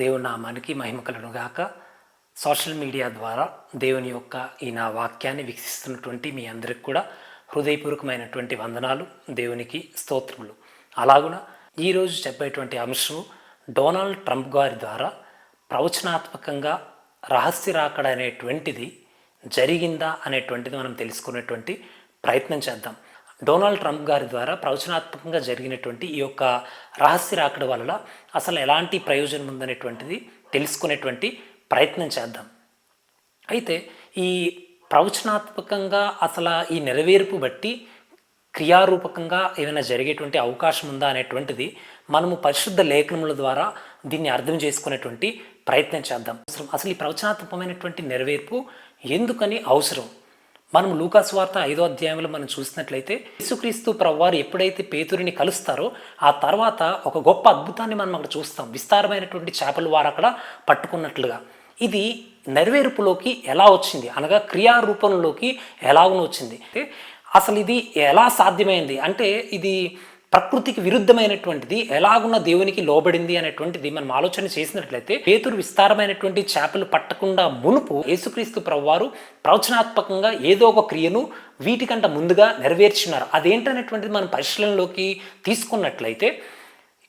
దేవుని నామానికి మహిమ కలుగుగాక సోషల్ మీడియా ద్వారా దేవుని యొక్క ఈ నా వాక్యాన్ని వీక్షిస్తున్నటువంటి మీ అందరికి కూడా హృదయపూర్వకమైనటువంటి వందనాలు దేవునికి స్తోత్రములు. అలాగున ఈరోజు చెప్పేటువంటి అంశం డొనాల్డ్ ట్రంప్ గారి ద్వారా ప్రవచనాత్మకంగా రహస్య రాకడ అనేటువంటిది జరిగిందా అనేటువంటిది మనం తెలుసుకునేటువంటి ప్రయత్నం చేద్దాం. డొనాల్డ్ ట్రంప్ గారి ద్వారా ప్రవచనాత్మకంగా జరిగినటువంటి ఈ యొక్క రహస్య రాకడ వల్ల అసలు ఎలాంటి ప్రయోజనం ఉందనేటువంటిది తెలుసుకునేటువంటి ప్రయత్నం చేద్దాం. అయితే ఈ ప్రవచనాత్మకంగా అసలు ఈ నెరవేర్పు బట్టి క్రియారూపకంగా ఏమైనా జరిగేటువంటి అవకాశం ఉందా అనేటువంటిది మనము పరిశుద్ధ లేఖనముల ద్వారా దీన్ని అర్థం చేసుకునేటువంటి ప్రయత్నం చేద్దాం. అవసరం అసలు ఈ ప్రవచనాత్మకమైనటువంటి నెరవేర్పు ఎందుకని అవసరం? మనం లూకాస్ వార్త ఐదో అధ్యాయంలో మనం చూసినట్లయితే యేసుక్రీస్తు ప్రవ్వారు ఎప్పుడైతే పేతురిని కలుస్తారో ఆ తర్వాత ఒక గొప్ప అద్భుతాన్ని మనం అక్కడ చూస్తాం. విస్తారమైనటువంటి చేపలు వారు అక్కడ పట్టుకున్నట్లుగా. ఇది నెరవేర్పులోకి ఎలా వచ్చింది? అనగా క్రియారూపంలోకి ఎలాగనో వచ్చింది అసలు ఇది ఎలా సాధ్యమైంది? అంటే ఇది ప్రకృతికి విరుద్ధమైనటువంటిది ఎలాగున్న దేవునికి లోబడింది అనేటువంటిది మనం ఆలోచన చేసినట్లయితే పేతురు విస్తారమైనటువంటి చేపలు పట్టకుండా మునుపు యేసుక్రీస్తు ప్రభువారు ప్రవచనాత్మకంగా ఏదో ఒక క్రియను వీటికంట ముందుగా నెరవేర్చున్నారు అదేంటనేటువంటిది మనం పరిశీలనలోకి తీసుకున్నట్లయితే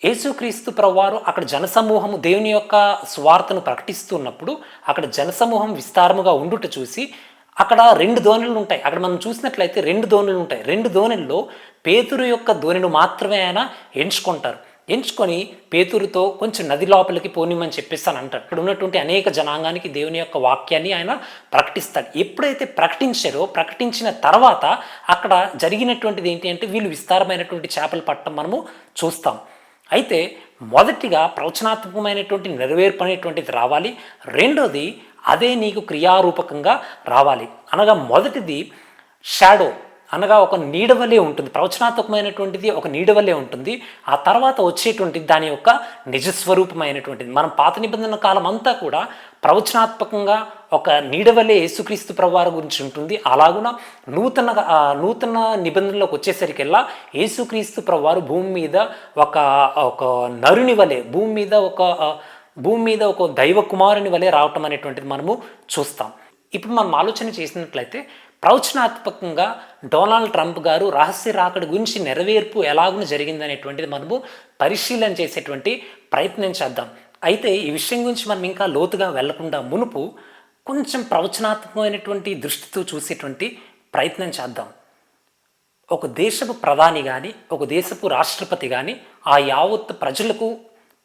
యేసుక్రీస్తు ప్రభువారు అక్కడ జనసమూహము దేవుని యొక్క స్వార్థను ప్రకటిస్తున్నప్పుడు అక్కడ జనసమూహం విస్తారముగా ఉండుట చూసి అక్కడ రెండు ధోనులు ఉంటాయి అక్కడ మనం చూసినట్లయితే రెండు ధోనులు ఉంటాయి రెండు ధోనుల్లో పేతురు యొక్క ధోనిను మాత్రమే ఆయన ఎంచుకుంటారు. ఎంచుకొని పేతురుతో కొంచెం నది లోపలికి పోనిమని చెప్పిస్తాను అని అంటారు ఇక్కడ ఉన్నటువంటి అనేక జనాంగానికి దేవుని యొక్క వాక్యాన్ని ఆయన ప్రకటిస్తాడు. ఎప్పుడైతే ప్రకటించారో ప్రకటించిన తర్వాత అక్కడ జరిగినటువంటిది ఏంటి అంటే వీళ్ళు విస్తారమైనటువంటి చేపలు పట్టడం మనము చూస్తాం. అయితే మొదటిగా ప్రవచనాత్మకమైనటువంటి నెరవేర్పు అనేటువంటిది రావాలి. రెండోది అదే నీకు క్రియారూపకంగా రావాలి. అనగా మొదటిది షాడో. అనగా ఒక నీడవలే ఉంటుంది. ప్రవచనాత్మకమైనటువంటిది ఒక నీడవలే ఉంటుంది. ఆ తర్వాత వచ్చేటువంటిది దాని యొక్క నిజస్వరూపమైనటువంటిది. మనం పాత నిబంధన కాలం అంతా కూడా ప్రవచనాత్మకంగా ఒక నీడవలే యేసుక్రీస్తు ప్రభువారి గురించి ఉంటుంది. అలాగున నూతన నూతన నిబంధనలోకి వచ్చేసరికెల్లా యేసుక్రీస్తు ప్రవారు భూమి మీద ఒక ఒక నరుని వలె భూమి మీద ఒక భూమి మీద ఒక దైవ కుమారుని వలె రావటం అనేటువంటిది మనము చూస్తాం. ఇప్పుడు మనం ఆలోచన చేసినట్లయితే ప్రవచనాత్మకంగా డొనాల్డ్ ట్రంప్ గారు రహస్య రాకడ గురించి నెరవేర్పు ఎలాగున జరిగిందనేటువంటిది మనము పరిశీలన చేసేటువంటి ప్రయత్నం చేద్దాం. అయితే ఈ విషయం గురించి మనం ఇంకా లోతుగా వెళ్ళకుండా మునుపు కొంచెం ప్రవచనాత్మకమైనటువంటి దృష్టితో చూసేటువంటి ప్రయత్నం చేద్దాం. ఒక దేశపు ప్రధాని కానీ ఒక దేశపు రాష్ట్రపతి కానీ ఆ యావత్ ప్రజలకు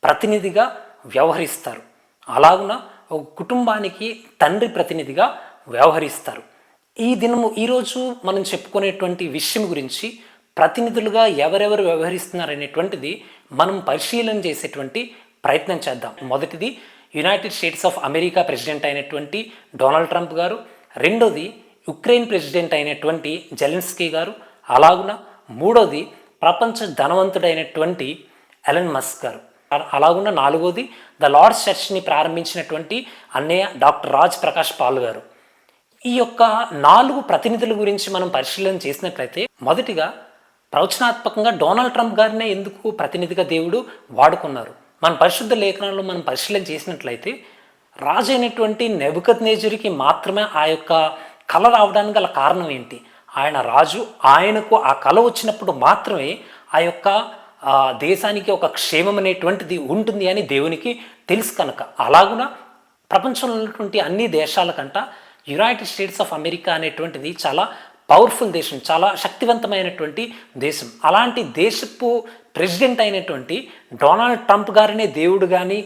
ప్రతినిధిగా వ్యవహరిస్తారు. అలాగున ఒక కుటుంబానికి తండ్రి ప్రతినిధిగా వ్యవహరిస్తారు. ఈ దినము ఈరోజు మనం చెప్పుకునేటువంటి విషయం గురించి ప్రతినిధులుగా ఎవరెవరు వ్యవహరిస్తున్నారనేటువంటిది మనం పరిశీలన చేసేటువంటి ప్రయత్నం చేద్దాం. మొదటిది United States of America president అయినటువంటి డొనాల్డ్ ట్రంప్ గారు రెండోది యుక్రెయిన్ ప్రెసిడెంట్ అయినటువంటి జెలెన్స్కీ గారు అలాగున మూడోది ప్రపంచ ధనవంతుడైనటువంటి ఎలన్ మస్క్ గారు. అలాగున్న నాలుగోది ద లార్డ్స్ చర్చ్ని ప్రారంభించినటువంటి అన్నయ్య డాక్టర్ రాజ్ ప్రకాష్ పాల్ గారు. ఈ యొక్క నాలుగు ప్రతినిధుల గురించి మనం పరిశీలన చేసినట్లయితే మొదటిగా ప్రవచనాత్మకంగా డొనాల్డ్ ట్రంప్ గారినే ఎందుకు ప్రతినిధిగా దేవుడు వాడుకున్నారు? మన పరిశుద్ధ లేఖనాల్లో మనం పరిశీలన చేసినట్లయితే రాజు అయినటువంటి నెబుకత్ నేజరికి మాత్రమే ఆ యొక్క కళ రావడానికి గల కారణం ఏంటి? ఆయన రాజు ఆయనకు ఆ కళ వచ్చినప్పుడు మాత్రమే ఆ యొక్క దేశానికి ఒక క్షేమం అనేటువంటిది ఉంటుంది అని దేవునికి తెలుసు కనుక. అలాగున ప్రపంచంలో ఉన్నటువంటి అన్ని దేశాల కంట యునైటెడ్ స్టేట్స్ ఆఫ్ అమెరికా అనేటువంటిది చాలా పవర్ఫుల్ దేశం చాలా శక్తివంతమైనటువంటి దేశం. అలాంటి దేశపు ప్రెసిడెంట్ అయినటువంటి డొనాల్డ్ ట్రంప్ గారినే దేవుడు కానీ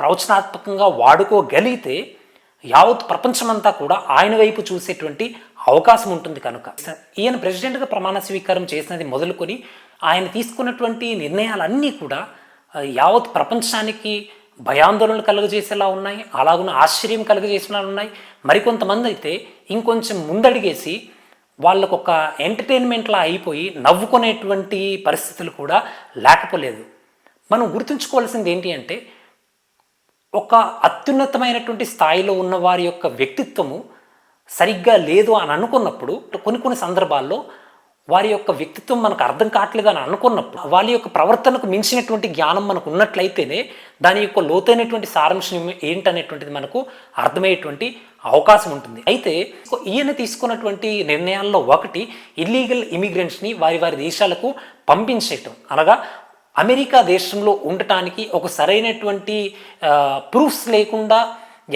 ప్రవచనాత్మకంగా వాడుకోగలిగితే యావత్ ప్రపంచమంతా కూడా ఆయన వైపు చూసేటువంటి అవకాశం ఉంటుంది కనుక. ఈయన ప్రెసిడెంట్గా ప్రమాణ స్వీకారం చేసినది మొదలుకొని ఆయన తీసుకున్నటువంటి నిర్ణయాలన్నీ కూడా యావత్ ప్రపంచానికి భయాందోళనలు కలుగజేసేలా ఉన్నాయి అలాగున ఆశ్చర్యం కలుగజేసేలా ఉన్నాయి. మరికొంతమంది అయితే ఇంకొంచెం ముందడిగేసి వాళ్ళకు ఒక ఎంటర్టైన్మెంట్లా అయిపోయి నవ్వుకునేటువంటి పరిస్థితులు కూడా లేకపోలేదు. మనం గుర్తుంచుకోవాల్సింది ఏంటి అంటే ఒక అత్యున్నతమైనటువంటి స్థాయిలో ఉన్న వారి యొక్క వ్యక్తిత్వము సరిగ్గా లేదు అని అనుకున్నప్పుడు కొన్ని కొన్ని సందర్భాల్లో వారి యొక్క వ్యక్తిత్వం మనకు అర్థం కావట్లేదు అని అనుకున్నప్పుడు వాళ్ళ యొక్క ప్రవర్తనకు మించినటువంటి జ్ఞానం మనకు ఉన్నట్లయితేనే దాని యొక్క లోతైనటువంటి సారాంశం ఏంటనేటువంటిది మనకు అర్థమయ్యేటువంటి అవకాశం ఉంటుంది. అయితే ఈయన తీసుకున్నటువంటి నిర్ణయాల్లో ఒకటి ఇల్లీగల్ ఇమిగ్రెంట్స్ని వారి వారి దేశాలకు పంపించేయటం. అనగా అమెరికా దేశంలో ఉండటానికి ఒక సరైనటువంటి ప్రూఫ్స్ లేకుండా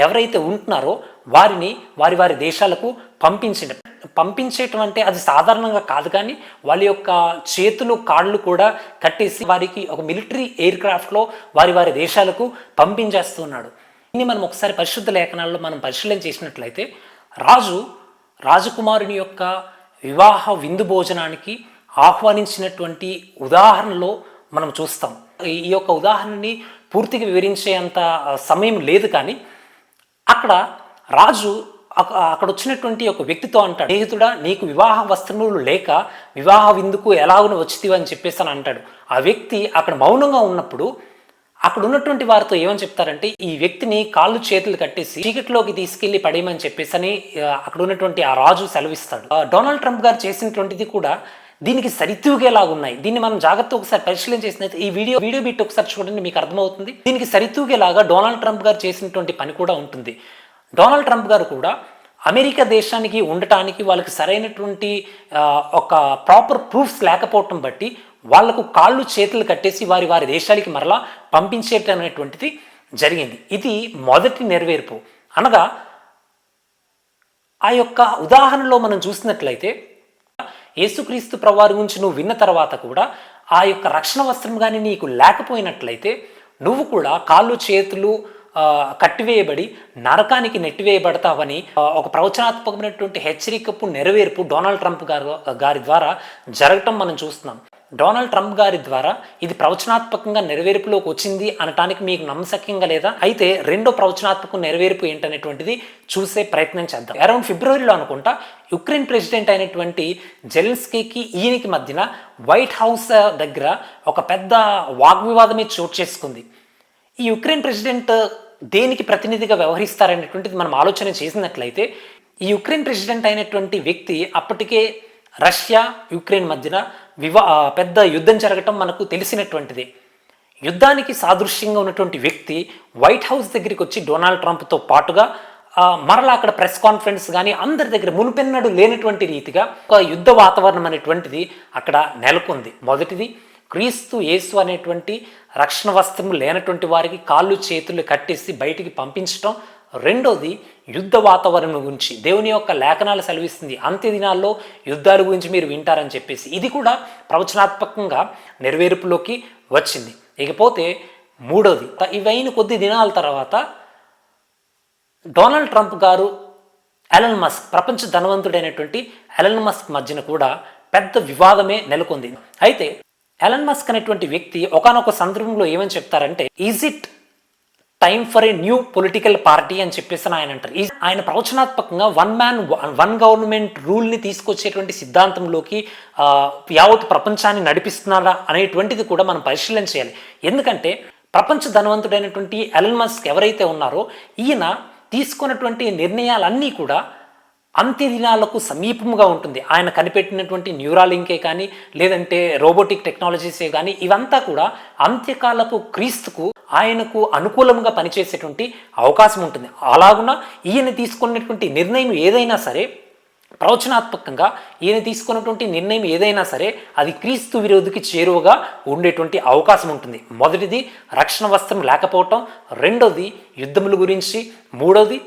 ఎవరైతే ఉంటున్నారో వారిని వారి వారి దేశాలకు పంపించడం. పంపించేయటం అంటే అది సాధారణంగా కాదు కానీ వాళ్ళ యొక్క చేతులు కాళ్ళు కూడా కట్టేసి వారికి ఒక మిలిటరీ ఎయిర్ క్రాఫ్ట్లో వారి వారి దేశాలకు పంపించేస్తున్నాడు దీన్ని మనం ఒకసారి పరిశుద్ధ లేఖనాల్లో మనం పరిశీలన చేసినట్లయితే రాజు రాజకుమారుని యొక్క వివాహ విందు భోజనానికి ఆహ్వానించినటువంటి ఉదాహరణలో మనం చూస్తాం. ఈ యొక్క ఉదాహరణని పూర్తిగా వివరించే అంత సమయం లేదు కానీ అక్కడ రాజు అక్కడ వచ్చినటువంటి ఒక వ్యక్తితో అంటాడు స్నేహితుడా నీకు వివాహ వస్త్రములు లేక వివాహ విందుకు ఎలాగున వచ్చితివి అని చెప్పేసి అని అంటాడు. ఆ వ్యక్తి అక్కడ మౌనంగా ఉన్నప్పుడు అక్కడ ఉన్నటువంటి వారితో ఏమని చెప్తారంటే ఈ వ్యక్తిని కాళ్ళు చేతులు కట్టేసి చీకట్లోకి తీసుకెళ్ళి పడేయమని చెప్పేసి అని అక్కడ ఉన్నటువంటి ఆ రాజు సెలవిస్తాడు. డొనాల్డ్ ట్రంప్ గారు చేసినటువంటిది కూడా దీనికి సరితూగేలాగా ఉన్నాయి దీన్ని మనం జాగ్రత్త ఒకసారి పరిశీలన చేసినైతే ఈ వీడియో వీడియో బిట్ ఒకసారి చూడండి మీకు అర్థమవుతుంది. దీనికి సరితూగేలాగా డొనాల్డ్ ట్రంప్ గారు చేసినటువంటి పని కూడా ఉంటుంది. డొనాల్డ్ ట్రంప్ గారు కూడా అమెరికా దేశానికి ఉండటానికి వాళ్ళకి సరైనటువంటి ఒక ప్రాపర్ ప్రూఫ్స్ లేకపోవటం బట్టి వాళ్ళకు కాళ్ళు చేతులు కట్టేసి వారి వారి దేశాలకి మరలా పంపించేటం అనేటువంటిది జరిగింది. ఇది మొదటి నెరవేర్పు. అనగా ఆ యొక్క ఉదాహరణలో మనం చూసినట్లయితే యేసుక్రీస్తు ప్రవారి గురించి నువ్వు విన్న తర్వాత కూడా ఆ యొక్క రక్షణ వస్త్రం కానీ నీకు లేకపోయినట్లయితే నువ్వు కూడా కాళ్ళు చేతులు కట్టివేయబడి నరకానికి నెట్టివేయబడతావని ఒక ప్రవచనాత్మకమైనటువంటి హెచ్చరికపు నెరవేర్పు డొనాల్డ్ ట్రంప్ గారు గారి ద్వారా జరగటం మనం చూస్తున్నాం. డొనాల్డ్ ట్రంప్ గారి ద్వారా ఇది ప్రవచనాత్మకంగా నెరవేర్పులోకి వచ్చింది అనటానికి మీకు నమ్మశక్యంగా లేదా? అయితే రెండో ప్రవచనాత్మక నెరవేర్పు ఏంటనేటువంటిది చూసే ప్రయత్నం చేద్దాం. అరౌండ్ ఫిబ్రవరిలో అనుకుంటా యుక్రెయిన్ ప్రెసిడెంట్ అయినటువంటి జెలెన్స్కీకి ఈయనకి మధ్యన వైట్ హౌస్ దగ్గర ఒక పెద్ద వాగ్వివాదమే చోటు చేసుకుంది. ఈ యుక్రెయిన్ ప్రెసిడెంట్ దేనికి ప్రతినిధిగా వ్యవహరిస్తారనేటువంటిది మనం ఆలోచన చేసినట్లయితే ఈ యుక్రెయిన్ ప్రెసిడెంట్ అయినటువంటి వ్యక్తి అప్పటికే రష్యా యుక్రెయిన్ మధ్యన వివా పెద్ద యుద్ధం జరగటం మనకు తెలిసినటువంటిది. యుద్ధానికి సాదృశ్యంగా ఉన్నటువంటి వ్యక్తి వైట్ హౌస్ దగ్గరికి వచ్చి డొనాల్డ్ ట్రంప్తో పాటుగా మరలా అక్కడ ప్రెస్ కాన్ఫరెన్స్ కానీ అందరి దగ్గర మునిపెన్నడు లేనటువంటి రీతిగా ఒక యుద్ధ వాతావరణం అనేటువంటిది అక్కడ నెలకొంది. మొదటిది. క్రీస్తు యేసు అనేటువంటి రక్షణ వస్త్రము లేనటువంటి వారికి కాళ్ళు చేతులు కట్టేసి బయటికి పంపించటం. రెండోది యుద్ధ వాతావరణం గురించి. దేవుని యొక్క లేఖనాలు సెలవిస్తుంది. అంత్య దినాల్లో యుద్ధాల గురించి మీరు వింటారని చెప్పేసి. ఇది కూడా ప్రవచనాత్మకంగా నెరవేర్పులోకి వచ్చింది. ఇకపోతే మూడోది ఇవైన కొద్ది దినాల తర్వాత Donald Trump garu Elon Musk ప్రపంచ ధనవంతుడైనటువంటి ఎలన్ మస్క్ మధ్యన కూడా పెద్ద వివాదమే నెలకొంది. అయితే ఎలన్ మస్క్ అనేటువంటి వ్యక్తి ఒకానొక సందర్భంలో ఏమని చెప్తారంటే is it time for a new political party అని చెప్పేసి ఆయన అంటారు. ఈ- ఆయన ప్రవచనాత్మకంగా వన్ మ్యాన్ వన్ గవర్నమెంట్ రూల్ని తీసుకొచ్చేటువంటి సిద్ధాంతంలోకి యావత్ ప్రపంచాన్ని నడిపిస్తున్నారా అనేటువంటిది కూడా మనం పరిశీలన చేయాలి. ఎందుకంటే ప్రపంచ ధనవంతుడైనటువంటి ఎలన్ మస్క్ ఎవరైతే ఉన్నారో ఈయన తీసుకున్నటువంటి నిర్ణయాలన్నీ కూడా అంత్య దినాలకు సమీపంగా ఉంటుంది. ఆయన కనిపెట్టినటువంటి న్యూరాలింకే కానీ లేదంటే రోబోటిక్ టెక్నాలజీసే కానీ ఇవంతా కూడా అంత్యకాలపు క్రీస్తుకు ఆయనకు అనుకూలంగా పనిచేసేటువంటి అవకాశం ఉంటుంది. అలాగున ఈయన తీసుకున్నటువంటి నిర్ణయం ఏదైనా సరే ప్రవచనాత్మకంగా ఈయన తీసుకున్నటువంటి నిర్ణయం ఏదైనా సరే అది క్రీస్తు విరోధికి చేరువగా ఉండేటువంటి అవకాశం ఉంటుంది. మొదటిది రక్షణ వస్త్రం లేకపోవటం రెండోది యుద్ధముల గురించి మూడోది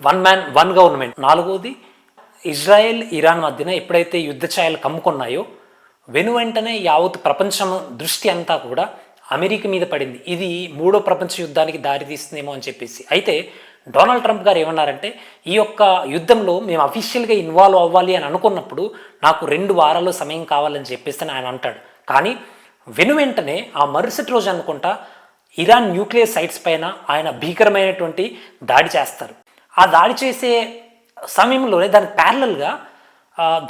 వన్ మ్యాన్ వన్ గవర్నమెంట్. నాలుగోది ఇజ్రాయెల్ ఇరాన్ మధ్యన ఎప్పుడైతే యుద్ధ ఛాయలు కమ్ముకున్నాయో వెను వెంటనే యావత్ ప్రపంచం దృష్టి అంతా కూడా అమెరికా మీద పడింది. ఇది మూడో ప్రపంచ యుద్ధానికి దారితీస్తుందేమో అని చెప్పేసి. అయితే డొనాల్డ్ ట్రంప్ గారు ఏమన్నారంటే ఈ యొక్క యుద్ధంలో మేము అఫీషియల్గా ఇన్వాల్వ్ అవ్వాలి అని అనుకున్నప్పుడు నాకు రెండు వారాలు సమయం కావాలని చెప్పేసి ఆయన అంటాడు. కానీ వెను వెంటనే ఆ మరుసటి రోజు అనుకుంటా ఇరాన్ న్యూక్లియర్ సైట్స్ పైన ఆయన భీకరమైనటువంటి దాడి చేస్తారు. ఆ దాడి చేసే సమయంలోనే దానికి ప్యారలల్గా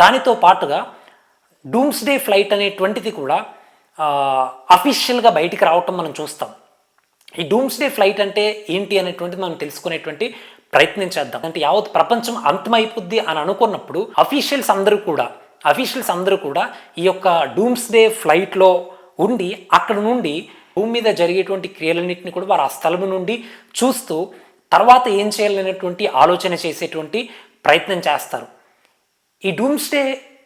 దానితో పాటుగా డూమ్స్ డే ఫ్లైట్ అనేటువంటిది కూడా అఫీషియల్గా బయటికి రావటం మనం చూస్తాం. ఈ డూమ్స్డే ఫ్లైట్ అంటే ఏంటి అనేటువంటిది మనం తెలుసుకునేటువంటి ప్రయత్నం చేద్దాం. అంటే యావత్ ప్రపంచం అంతమైపోద్ది అని అనుకున్నప్పుడు అఫీషియల్స్ అందరూ కూడా అఫీషియల్స్ అందరూ కూడా ఈ యొక్క డూమ్స్ డే ఫ్లైట్లో ఉండి అక్కడ నుండి భూమి మీద జరిగేటువంటి క్రియలన్నింటినీ కూడా వారు ఆ స్థలం నుండి చూస్తూ తర్వాత ఏం చేయాలనేటువంటి ఆలోచన చేసేటువంటి ప్రయత్నం చేస్తారు. ఈ డూమ్స్డే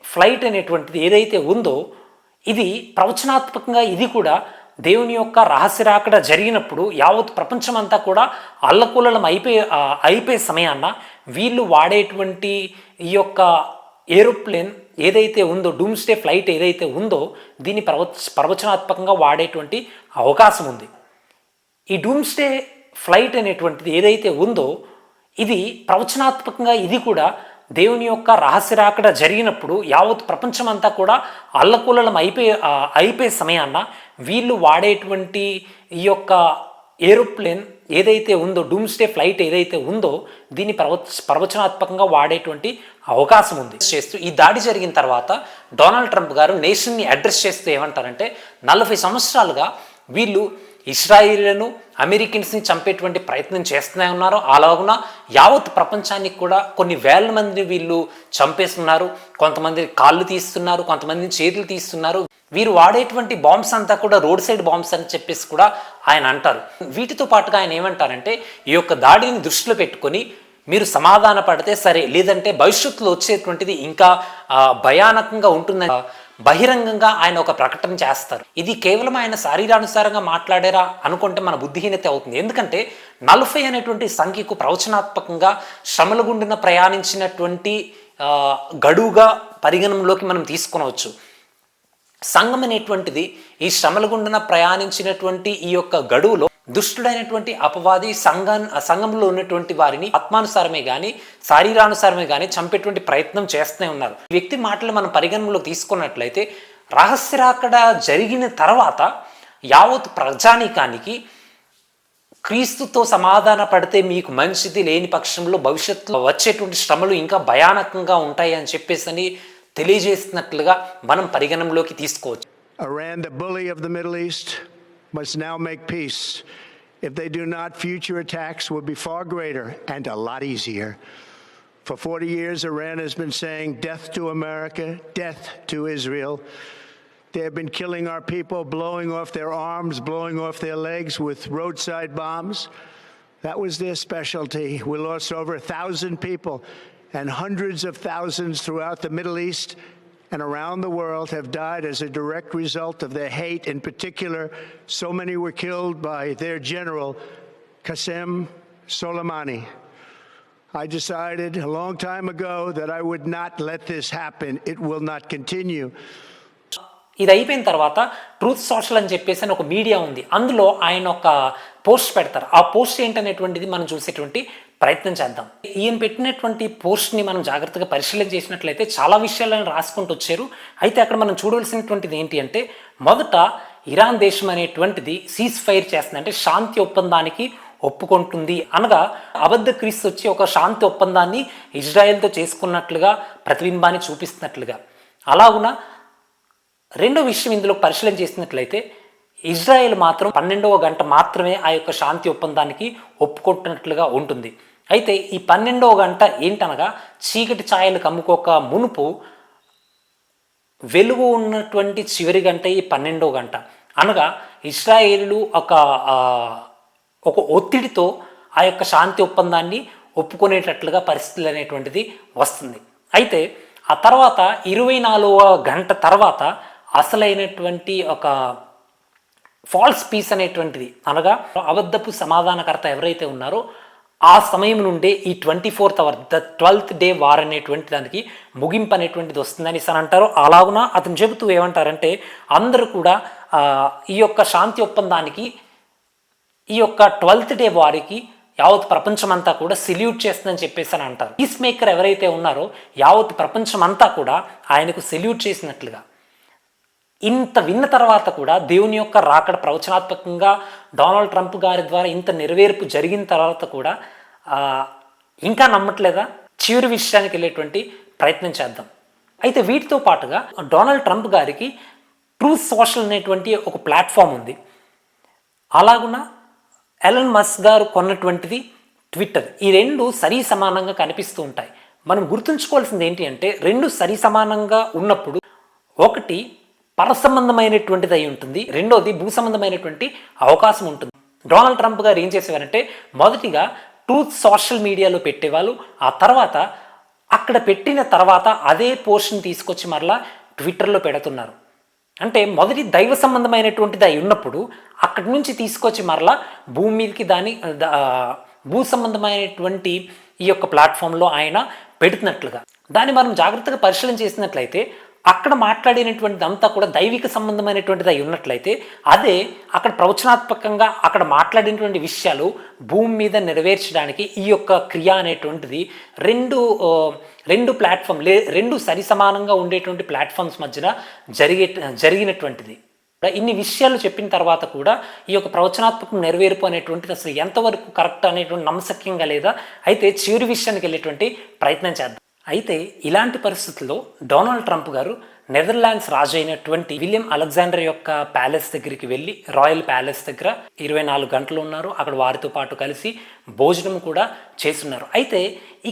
ఫ్లైట్ అనేటువంటిది ఏదైతే ఉందో ఇది ప్రవచనాత్మకంగా ఇది కూడా దేవుని యొక్క రహస్యరాకడ జరిగినప్పుడు యావత్ ప్రపంచమంతా కూడా అల్లకూలలం అయిపోయే అయిపోయే సమయాన్న వీళ్ళు వాడేటువంటి ఈ యొక్క ఏరోప్లేన్ ఏదైతే ఉందో డూమ్స్డే ఫ్లైట్ ఏదైతే ఉందో దీన్ని ప్రవచ ప్రవచనాత్మకంగా వాడేటువంటి అవకాశం ఉంది. ఈ డూమ్స్డే ఫ్లైట్ అనేటువంటిది ఏదైతే ఉందో ఇది ప్రవచనాత్మకంగా ఇది కూడా దేవుని యొక్క రహస్య రాకడ జరిగినప్పుడు యావత్ ప్రపంచమంతా కూడా అల్లకూలలం అయిపోయే అయిపోయే సమయాన్న వీళ్ళు వాడేటువంటి ఈ యొక్క ఏరోప్లేన్ ఏదైతే ఉందో డూమ్స్డే ఫ్లైట్ ఏదైతే ఉందో దీన్ని ప్రవ ప్రవచనాత్మకంగా వాడేటువంటి అవకాశం ఉంది. చేస్తూ ఈ దాడి జరిగిన తర్వాత డొనాల్డ్ ట్రంప్ గారు నేషన్ని అడ్రస్ చేస్తూ ఏమంటారంటే నలభై సంవత్సరాలుగా వీళ్ళు ఇస్రాయిలను అమెరికన్స్ని చంపేటువంటి ప్రయత్నం చేస్తూనే ఉన్నారు. అలాగున యావత్ ప్రపంచానికి కూడా కొన్ని వేల మంది వీళ్ళు చంపేస్తున్నారు. కొంతమంది కాళ్ళు తీస్తున్నారు కొంతమంది చేతులు తీస్తున్నారు. వీరు వాడేటువంటి బాంబ్స్ అంతా కూడా రోడ్ సైడ్ బాంబ్స్ అని చెప్పేసి కూడా ఆయన అంటారు. వీటితో పాటుగా ఆయన ఏమంటారంటే ఈ యొక్క దాడిని దృష్టిలో పెట్టుకొని మీరు సమాధాన పడితే సరే లేదంటే భవిష్యత్తులో వచ్చేటువంటిది ఇంకా భయానకంగా ఉంటుందని బహిరంగంగా ఆయన ఒక ప్రకటన చేస్తారు. ఇది కేవలం ఆయన శారీరానుసారంగా మాట్లాడారా అనుకుంటే మన బుద్ధిహీనత అవుతుంది. ఎందుకంటే నలభై అనేటువంటి సంఖ్యకు ప్రవచనాత్మకంగా శ్రమల గుండిన ప్రయాణించినటువంటి గడువుగా పరిగణనలోకి మనం తీసుకునవచ్చు. సంఘం అనేటువంటిది ఈ శ్రమల గుండిన ప్రయాణించినటువంటి ఈ యొక్క గడువులో దుష్టుడైనటువంటి అపవాది సంఘం సంఘంలో ఉన్నటువంటి వారిని ఆత్మానుసారమే కానీ శారీరానుసారమే కానీ చంపేటువంటి ప్రయత్నం చేస్తూనే ఉన్నారు. ఈ వ్యక్తి మాటలు మనం పరిగణనలో తీసుకున్నట్లయితే రహస్యరాకడ జరిగిన తర్వాత యావత్ ప్రజానీకానికి క్రీస్తుతో సమాధాన పడితే మీకు మంచిది లేని పక్షంలో భవిష్యత్తులో వచ్చేటువంటి శ్రమలు ఇంకా భయానకంగా ఉంటాయి అని చెప్పేసి అని తెలియజేస్తున్నట్లుగా మనం పరిగణనలోకి తీసుకోవచ్చు. Iran, the bully of the Middle East, must now make peace. If they do not, future attacks will be far greater and a lot easier. For 40 years, Iran has been saying death to America, death to Israel. They have been killing our people, blowing off their arms, blowing off their legs with roadside bombs. That was their specialty. We lost over a thousand people, and hundreds of thousands throughout the Middle East and around the world have died as a direct result of their hate. In particular, so many were killed by their general, Qasem Soleimani. I decided a long time ago that I would not let this happen. It will not continue. ఇది అయిపోయిన తర్వాత truth social అని చెప్పేసి అని ఒక media ఉంది అందులో ఆయన ఒక పోస్ట్ పెడతారు ఆ పోస్ట్ ఏంటనేటువంటిది మనం చూసేటువంటి ప్రయత్నం చేద్దాం. ఈయన పెట్టినటువంటి పోస్ట్ని మనం జాగ్రత్తగా పరిశీలన చేసినట్లయితే చాలా విషయాలను రాసుకుంటూ వచ్చారు. అయితే అక్కడ మనం చూడవలసినటువంటిది ఏంటి అంటే మొదట ఇరాన్ దేశం అనేటువంటిది సీజ్ ఫైర్ చేస్తుంది. అంటే శాంతి ఒప్పందానికి ఒప్పుకుంటుంది. అనగా అబద్ధ క్రీస్తు వచ్చి ఒక శాంతి ఒప్పందాన్ని ఇజ్రాయెల్తో చేసుకున్నట్లుగా ప్రతిబింబాన్ని చూపిస్తున్నట్లుగా. అలాగున రెండో విషయం ఇందులో పరిశీలన చేసినట్లయితే ఇజ్రాయెల్ మాత్రం పన్నెండవ గంట మాత్రమే ఆ యొక్క శాంతి ఒప్పందానికి ఒప్పుకుంటున్నట్లుగా ఉంటుంది. అయితే ఈ పన్నెండవ గంట ఏంటనగా చీకటి ఛాయలు కమ్ముకోక మునుపు వెలుగు ఉన్నటువంటి చివరి గంట ఈ పన్నెండవ గంట. అనగా ఇస్రాయేలు ఒక ఒక ఒత్తిడితో ఆ యొక్క శాంతి ఒప్పందాన్ని ఒప్పుకునేటట్లుగా పరిస్థితులు అనేటువంటిది వస్తుంది. అయితే ఆ తర్వాత ఇరవై నాలుగవ గంట తర్వాత అసలైనటువంటి ఒక ఫాల్స్ పీస్ అనేటువంటిది అనగా అబద్ధపు సమాధానకర్త ఎవరైతే ఉన్నారో ఆ సమయం నుండే ఈ twenty fourth hour the twelfth day war అనేటువంటి దానికి ముగింపు అనేటువంటిది వస్తుందని సార్ అంటారు. అలాగున అతను చెబుతూ ఏమంటారంటే అందరూ కూడా ఈ యొక్క శాంతి ఒప్పందానికి ఈ యొక్క ట్వెల్త్ డే వారికి యావత్ ప్రపంచం అంతా కూడా సెల్యూట్ చేస్తుందని చెప్పేసి అని అంటారు. పీస్ మేకర్ ఎవరైతే ఉన్నారో యావత్ ప్రపంచం అంతా కూడా ఆయనకు సెల్యూట్ చేసినట్లుగా ఇంత విన్న తర్వాత కూడా దేవుని యొక్క రాకడ ప్రవచనాత్మకంగా డొనాల్డ్ ట్రంప్ గారి ద్వారా ఇంత నెరవేర్పు జరిగిన తర్వాత కూడా ఇంకా నమ్మట్లేదా? చివరి విషయానికి వెళ్ళేటువంటి ప్రయత్నం చేద్దాం. అయితే వీటితో పాటుగా డొనాల్డ్ ట్రంప్ గారికి ట్రూ సోషల్ అనేటువంటి ఒక ప్లాట్ఫామ్ ఉంది. అలాగున ఎలన్ మస్ గారు కొన్నటువంటిది ట్విట్టర్. ఈ రెండు సరి సమానంగా కనిపిస్తూ ఉంటాయి. మనం గుర్తుంచుకోవాల్సింది ఏంటి అంటే రెండు సరి సమానంగా ఉన్నప్పుడు ఒకటి పర సంబంధమైనటువంటిది అయి ఉంటుంది. రెండోది భూ సంబంధమైనటువంటి అవకాశం ఉంటుంది. డొనాల్డ్ ట్రంప్ గారు ఏం చేసేవారంటే మొదటిగా ట్రూత్ సోషల్ మీడియాలో పెట్టేవాళ్ళు ఆ తర్వాత అక్కడ పెట్టిన తర్వాత అదే పోర్షన్ తీసుకొచ్చి మరలా ట్విట్టర్లో పెడుతున్నారు. అంటే మొదటి దైవ సంబంధమైనటువంటిది అయి ఉన్నప్పుడు అక్కడి నుంచి తీసుకొచ్చి మరలా భూమి మీదకి దాని భూ సంబంధమైనటువంటి ఈ యొక్క ప్లాట్ఫామ్లో ఆయన పెడుతున్నట్లుగా. దాన్ని మనం జాగ్రత్తగా పరిశీలన చేసినట్లయితే అక్కడ మాట్లాడినటువంటిది అంతా కూడా దైవిక సంబంధమైనటువంటిది అయి ఉన్నట్లయితే అదే అక్కడ ప్రవచనాత్మకంగా అక్కడ మాట్లాడినటువంటి విషయాలు భూమి మీద నెరవేర్చడానికి ఈ యొక్క క్రియ అనేటువంటిది రెండు రెండు ప్లాట్ఫామ్ లే రెండు సరి సమానంగా ఉండేటువంటి ప్లాట్ఫామ్స్ మధ్యన జరిగే జరిగినటువంటిది. ఇన్ని విషయాలు చెప్పిన తర్వాత కూడా ఈ యొక్క ప్రవచనాత్మకం నెరవేర్పు అనేటువంటిది అసలు ఎంతవరకు కరెక్ట్ అనేటువంటి నమ్మశక్యంగా లేదా అయితే చివరి విషయానికి వెళ్ళేటువంటి ప్రయత్నం చేద్దాం. అయితే ఇలాంటి పరిస్థితుల్లో డొనాల్డ్ ట్రంప్ గారు నెదర్లాండ్స్ రాజు అయినటువంటి విలియం అలెగ్జాండర్ యొక్క ప్యాలెస్ దగ్గరికి వెళ్ళి రాయల్ ప్యాలెస్ దగ్గర ఇరవై నాలుగు గంటలు ఉన్నారు. అక్కడ వారితో పాటు కలిసి భోజనం కూడా చేస్తున్నారు. అయితే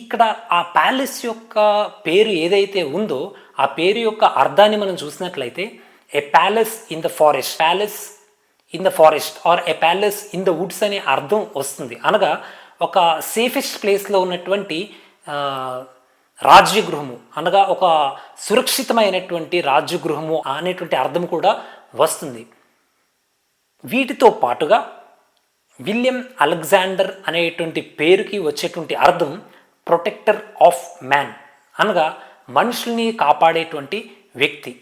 ఇక్కడ ఆ ప్యాలెస్ యొక్క పేరు ఏదైతే ఉందో ఆ పేరు యొక్క అర్థాన్ని మనం చూసినట్లయితే a palace in the forest palace in the forest or a palace in the woods అనే అర్థం వస్తుంది. అనగా ఒక సేఫెస్ట్ ప్లేస్లో ఉన్నటువంటి రాజ్యగృహము అనగా ఒక సురక్షితమైనటువంటి రాజ్యగృహము అనేటువంటి అర్థం కూడా వస్తుంది. వీటితో పాటుగా విలియం అలెగ్జాండర్ అనేటువంటి పేరుకి వచ్చేటువంటి అర్థం ప్రొటెక్టర్ ఆఫ్ మ్యాన్ అనగా మనుషుల్ని కాపాడేటువంటి వ్యక్తి.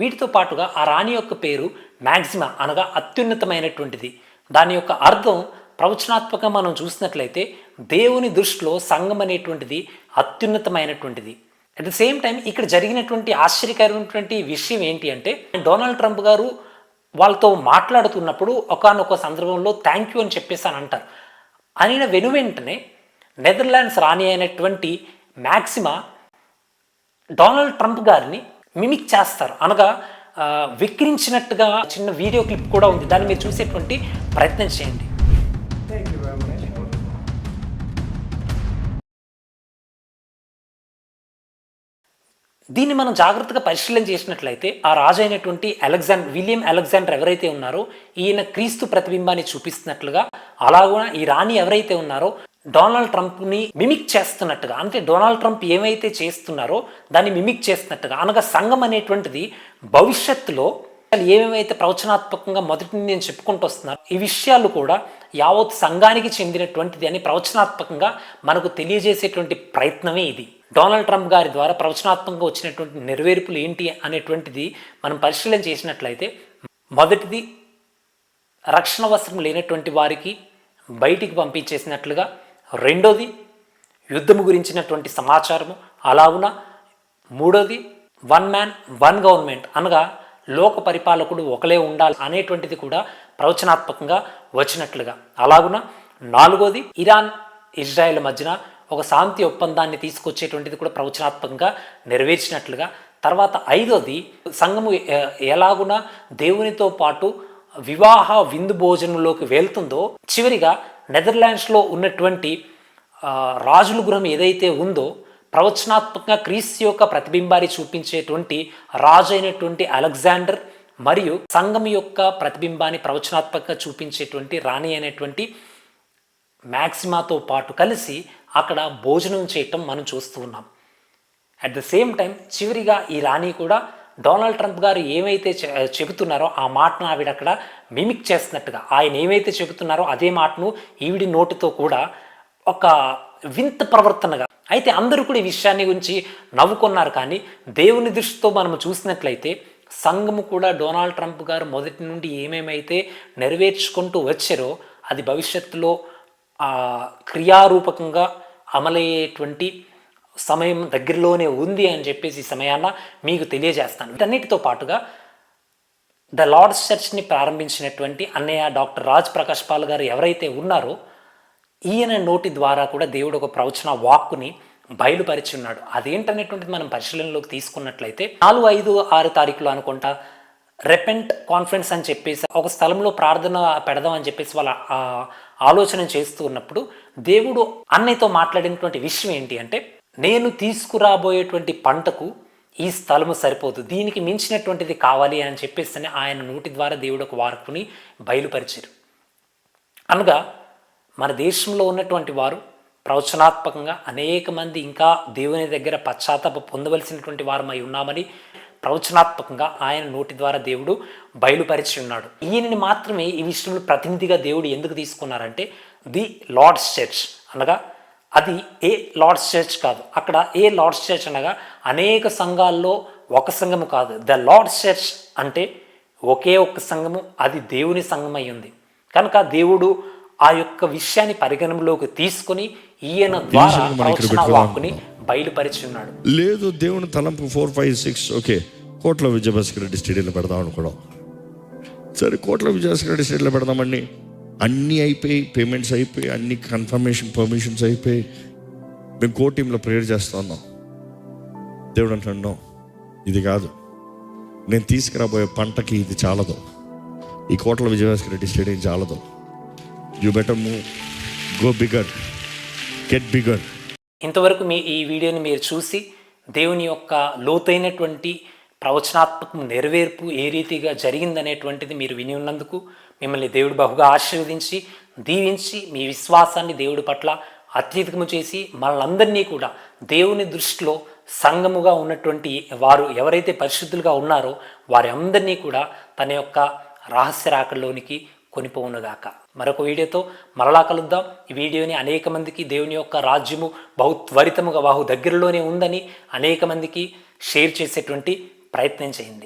వీటితో పాటుగా ఆ రాణి యొక్క పేరు మ్యాక్సిమా అనగా అత్యున్నతమైనటువంటిది. దాని యొక్క అర్థం ప్రవచనాత్మకంగా మనం చూసినట్లయితే దేవుని దృష్టిలో సంఘం అనేటువంటిది అత్యున్నతమైనటువంటిది. అట్ ద సేమ్ టైం ఇక్కడ జరిగినటువంటి ఆశ్చర్యకరమైనటువంటి విషయం ఏంటి అంటే డొనాల్డ్ ట్రంప్ గారు వాళ్ళతో మాట్లాడుతున్నప్పుడు ఒకానొక సందర్భంలో థ్యాంక్ యూ అని చెప్పేసి అని అంటారు. అనిన వెను వెంటనే నెదర్లాండ్స్ రాణి అయినటువంటి మ్యాక్సిమా డొనాల్డ్ ట్రంప్ గారిని మిమిక్ చేస్తారు. అనగా విక్రించినట్టుగా చిన్న వీడియో క్లిప్ కూడా ఉంది. దాన్ని మీరు చూసేటువంటి ప్రయత్నం చేయండి. దీన్ని మనం జాగ్రత్తగా పరిశీలన చేసినట్లయితే ఆ రాజు అయినటువంటి అలెగ్జాండర్ విలియం అలెగ్జాండర్ ఎవరైతే ఉన్నారో ఈయన క్రీస్తు ప్రతిబింబాన్ని చూపిస్తున్నట్లుగా అలాగే ఈ రాణి ఎవరైతే ఉన్నారో డొనాల్డ్ ట్రంప్ని మిమిక్ చేస్తున్నట్టుగా అంటే డొనాల్డ్ ట్రంప్ ఏమైతే చేస్తున్నారో దాన్ని మిమిక్ చేస్తున్నట్టుగా అనగా సంఘం అనేటువంటిది భవిష్యత్తులో ఏమేమైతే ప్రవచనాత్మకంగా మొదటి నేను చెప్పుకుంటూ వస్తున్నారు ఈ విషయాలు కూడా యావత్ సంఘానికి చెందినటువంటిది అని ప్రవచనాత్మకంగా మనకు తెలియజేసేటువంటి ప్రయత్నమే ఇది. డొనాల్డ్ ట్రంప్ గారి ద్వారా ప్రవచనాత్మకంగా వచ్చినటువంటి నెరవేర్పులు ఏంటి అనేటువంటిది మనం పరిశీలన చేసినట్లయితే మొదటిది రక్షణ వస్త్రం లేనటువంటి వారికి బయటికి పంపించేసినట్లుగా రెండోది యుద్ధము గురించినటువంటి సమాచారము. అలాగున మూడోది వన్ మ్యాన్ వన్ గవర్నమెంట్ అనగా లోక పరిపాలకుడు ఒకలే ఉండాలి అనేటువంటిది కూడా ప్రవచనాత్మకంగా వచ్చినట్లుగా అలాగున నాలుగోది ఇరాన్ ఇజ్రాయెల్ మధ్యన ఒక శాంతి ఒప్పందాన్ని తీసుకొచ్చేటువంటిది కూడా ప్రవచనాత్మకంగా నెరవేర్చినట్లుగా. తర్వాత ఐదోది సంఘము ఎలాగున దేవునితో పాటు వివాహ విందు భోజనంలోకి వెళ్తుందో చివరిగా నెదర్లాండ్స్లో ఉన్నటువంటి రాజుల గృహం ఏదైతే ఉందో ప్రవచనాత్మకంగా క్రీస్తు యొక్క ప్రతిబింబాన్ని చూపించేటువంటి రాజు అయినటువంటి అలెగ్జాండర్ మరియు సంఘం యొక్క ప్రతిబింబాన్ని ప్రవచనాత్మకంగా చూపించేటువంటి రాణి అనేటువంటి మ్యాక్సిమాతో పాటు కలిసి అక్కడ భోజనం చేయటం మనం చూస్తూ ఉన్నాం. అట్ ద సేమ్ టైం చివరిగా ఈ రాణి కూడా డొనాల్డ్ ట్రంప్ గారు ఏమైతే చె- చెబుతున్నారో ఆ మాటను ఆవిడ అక్కడ మిమిక్ చేస్తున్నట్టుగా ఆయన ఏమైతే చెబుతున్నారో అదే మాటను ఈవిడి నోటితో కూడా ఒక వింత ప్రవర్తనగా అయితే అందరూ కూడా ఈ విషయాన్ని గురించి నవ్వుకున్నారు. కానీ దేవుని దృష్టితో మనం చూసినట్లయితే సంఘము కూడా డొనాల్డ్ ట్రంప్ గారు మొదటి నుండి ఏమేమైతే నెరవేర్చుకుంటూ వచ్చారో అది భవిష్యత్తులో క్రియారూపకంగా అమలయ్యేటువంటి సమయం దగ్గరలోనే ఉంది అని చెప్పేసి ఈ సమయాన మీకు తెలియజేస్తాను. వీటన్నిటితో పాటుగా ద లార్డ్స్ చర్చ్ని ప్రారంభించినటువంటి అన్నయ్య డాక్టర్ రాజ్ ప్రకాష్ పాల్ గారు ఎవరైతే ఉన్నారో ఈయన నోటి ద్వారా కూడా దేవుడు ఒక ప్రవచన వాక్కుని బయలుపరిచి ఉన్నాడు అదేంటనేటువంటిది మనం పరిశీలనలోకి తీసుకున్నట్లయితే నాలుగు ఐదు ఆరు తారీఖులో అనుకుంటా రెపెంట్ కాన్ఫరెన్స్ అని చెప్పేసి ఒక స్థలంలో ప్రార్థన పెడదాం అని చెప్పేసి వాళ్ళ ఆలోచన చేస్తూ ఉన్నప్పుడు దేవుడు అన్నయ్యతో మాట్లాడినటువంటి విషయం ఏంటి అంటే నేను తీసుకురాబోయేటువంటి పంటకు ఈ స్థలము సరిపోదు. దీనికి మించినటువంటిది కావాలి అని చెప్పేసి ఆయన నోటి ద్వారా దేవుడు ఒక వార్పుని బయలుపరిచారు. అనగా మన దేశంలో ఉన్నటువంటి వారు ప్రవచనాత్మకంగా అనేక మంది ఇంకా దేవుని దగ్గర పశ్చాత్తాప పొందవలసినటువంటి వారమై ఉన్నామని ప్రవచనాత్మకంగా ఆయన నోటి ద్వారా దేవుడు బయలుపరిచి ఉన్నాడు. ఈయనని మాత్రమే ఈ విషయంలో ప్రతినిధిగా దేవుడు ఎందుకు తీసుకున్నారంటే ది లార్డ్స్ చర్చ్ అనగా అది ఏ లార్డ్స్ చర్చ్ కాదు అక్కడ ఏ లార్డ్స్ చర్చ్ అనగా అనేక సంఘాల్లో ఒక సంఘము కాదు. ద లార్డ్స్ చర్చ్ అంటే ఒకే ఒక్క సంఘము అది దేవుని సంఘం ఉంది. కనుక దేవుడు ఆ యొక్క విషయాన్ని పరిగణనలోకి తీసుకొని ఈయన ద్వారా ప్రవచన. వాక్కుని బయలుపరిచి ఉన్నాడు లేదు దేవుని తలంపు ఫోర్ ఫైవ్ సిక్స్ ఓకే. కోట్ల విజయభాస్కర్ రెడ్డి స్టేడియంలో పెడదాం అనుకోవడం సరే కోట్ల విజయభాస్కర్ రెడ్డి స్టేడియంలో పెడదామండి. అన్నీ అయిపోయి పేమెంట్స్ అయిపోయి అన్ని కన్ఫర్మేషన్ పర్మిషన్స్ అయిపోయి మేము కో టీంలో ప్రేయర్ చేస్తా ఉన్నాం. దేవుడు అంటున్నాం ఇది కాదు. నేను తీసుకురాబోయే పంటకి ఇది చాలదు. ఈ కోట్ల విజయభాస్కర్ రెడ్డి స్టేడియం చాలదు. You better move go bigger get bigger ఇంతవరకు మీ ఈ వీడియోని మీరు చూసి దేవుని యొక్క లోతైనటువంటి ప్రవచనాత్మకం నెరవేర్పు ఏ రీతిగా జరిగిందనేటువంటిది మీరు విని ఉన్నందుకు మిమ్మల్ని దేవుడు బహుగా ఆశీర్వదించి దీవించి మీ విశ్వాసాన్ని దేవుడి పట్ల అత్యధికము చేసి మనలందరినీ కూడా దేవుని దృష్టిలో సంఘముగా ఉన్నటువంటి వారు ఎవరైతే పరిశుద్ధులుగా ఉన్నారో వారి అందరినీ కూడా తన యొక్క రహస్య రాకల్లోనికి కొనిపోవునుగాక. మరొక వీడియోతో మరలా కలుద్దాం. ఈ వీడియోని అనేక మందికి దేవుని యొక్క రాజ్యము బహు త్వరితముగా బహు దగ్గరలోనే ఉందని అనేక మందికి షేర్ చేసేటువంటి ప్రయత్నం చేయండి.